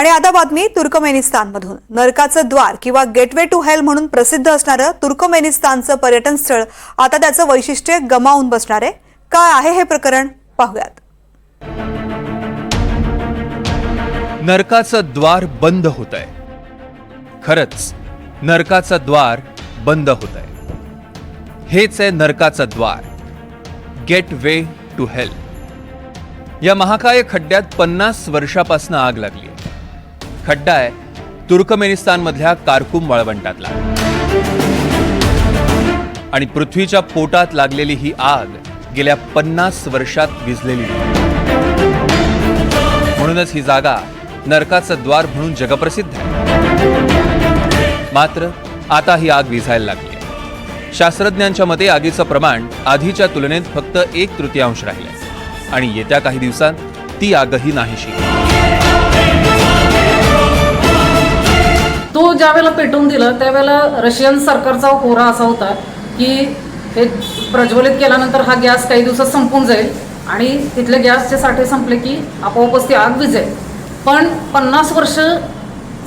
आणि आता बातमी तुर्कमेनिस्तानमधून. नरकाचं द्वार किंवा गेटवे टू हेल म्हणून प्रसिद्ध असणारं तुर्कमेनिस्तानचं पर्यटन स्थळ आता त्याचं वैशिष्ट्य गमावून बसणार आहे. काय आहे हे प्रकरण? पाहूयात. नरकाचं द्वार बंद होत आहे खरंच नरकाचं द्वार बंद होत आहे हेच आहे नरकाचं द्वार. Gate way to hell. या महाकाय खड्ड्यात पन्नास वर्षापासून आग लागली खड्डा आहे तुर्कमेनिस्तानमधल्या कारकुम वाळवंटातला. आणि पृथ्वीच्या पोटात लागलेली ही आग गेल्या पन्नास वर्षात विजलेली म्हणूनच ही जागा नरकाचं द्वार म्हणून जगप्रसिद्ध आहे. मात्र आता ही आग विझायला लागली शास्त्रज्ञांच्या मते आगीचं प्रमाण आधीच्या तुलनेत फक्त एक तृतीयांश राहिलं आणि येत्या काही दिवसांत ती आगही नाहीशी. ज्यावेळेला ज्या वेळेला पेटवून दिलं त्यावेळेला रशियन सरकारचा होरा असा होता की हे प्रज्वलित केल्यानंतर हा गॅस काही दिवसात संपून जाईल आणि तिथले गॅसचे साठे संपले की आपोआपच ती आग विजेल. पण पन्नास वर्ष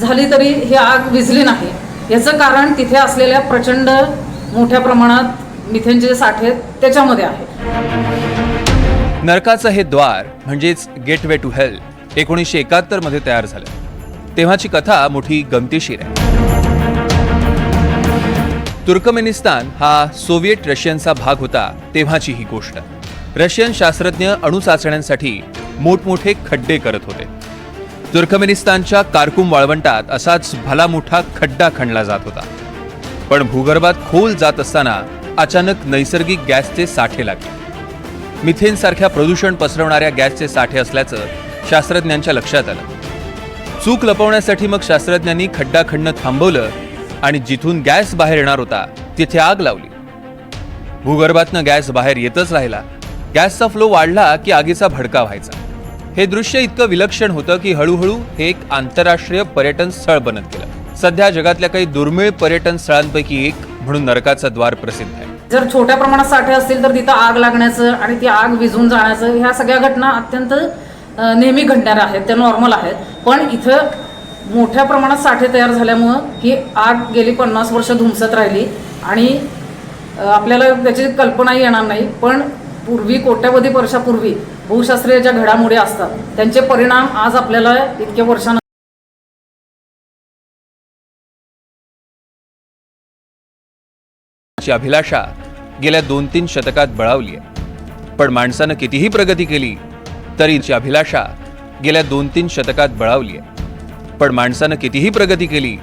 झाली तरी ही आग विजली नाही. याचं कारण तिथे असलेल्या प्रचंड मोठ्या प्रमाणात मिथेनचे जे साठे आहेत त्याच्यामध्ये आहे. नरकाचं हे द्वार म्हणजेच गेट वे टू हेल्थ एकोणीसशे एकाहत्तरमध्ये तयार झालं. तेव्हाची कथा मोठी गमतीशीर आहे. तुर्कमेनिस्तान हा सोव्हिएट रशियनचा भाग होता तेव्हाची ही गोष्ट. रशियन शास्त्रज्ञ अणुचाचण्यांसाठी मोठमोठे खड्डे करत होते. तुर्कमेनिस्तानच्या कारकुम वाळवंटात असाच भला मोठा खड्डा खणला जात होता. पण भूगर्भात खोल जात असताना अचानक नैसर्गिक गॅसचे साठे लागले. मिथेन सारख्या प्रदूषण पसरवणाऱ्या गॅसचे साठे असल्याचं शास्त्रज्ञांच्या लक्षात आलं. चूक लपवण्यासाठी मग शास्त्रज्ञांनी खड्डा खणणं थांबवलं आणि जिथून गॅस बाहेर येणार होता तिथे आग लावली. भूगर्भातनं गॅस बाहेर येतच राहिला. गॅसचा फ्लो वाढला की आगीचा भडका व्हायचा. हे दृश्य इतकं विलक्षण होतं की हळूहळू हे एक आंतरराष्ट्रीय पर्यटन स्थळ बनत गेलं. सध्या जगातल्या काही दुर्मिळ पर्यटन स्थळांपैकी एक म्हणून नरकाचं द्वार प्रसिद्ध आहे. जर छोट्या प्रमाणात साठे असतील तर तिथं आग लागण्याचं आणि ती आग विझून जाण्याचं ह्या सगळ्या घटना अत्यंत नेहमी घडणाऱ्या आहेत त्या नॉर्मल आहेत. पण इथं मोठ्या प्रमाणात साठे तयार झाल्यामुळं ही आग गेली पन्नास वर्ष धुमसत राहिली आणि आपल्याला त्याची कल्पनाही येणार नाही. पण पूर्वी कोट्यावधी वर्षापूर्वी भूशास्त्रीय ज्या घडामोडी असतात त्यांचे परिणाम आज आपल्याला इतक्या वर्षानं अभिलाषा गेल्या दोन तीन शतकात बळावली आहे. पण माणसानं कितीही प्रगती केली तरीची अभिलाषा गेल्या दोन तीन शतकात बळावली आहे. पण माणसानं कितीही प्रगती केली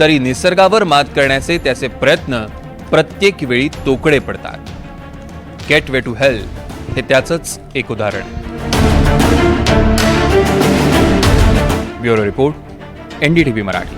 तरी निसर्गावर मात करण्याचे त्याचे प्रयत्न प्रत्येक वेळी तोकडे पडतात. गेट वे टू हेल हे त्याचंच एक उदाहरण. Bureau report NDTV Marathi.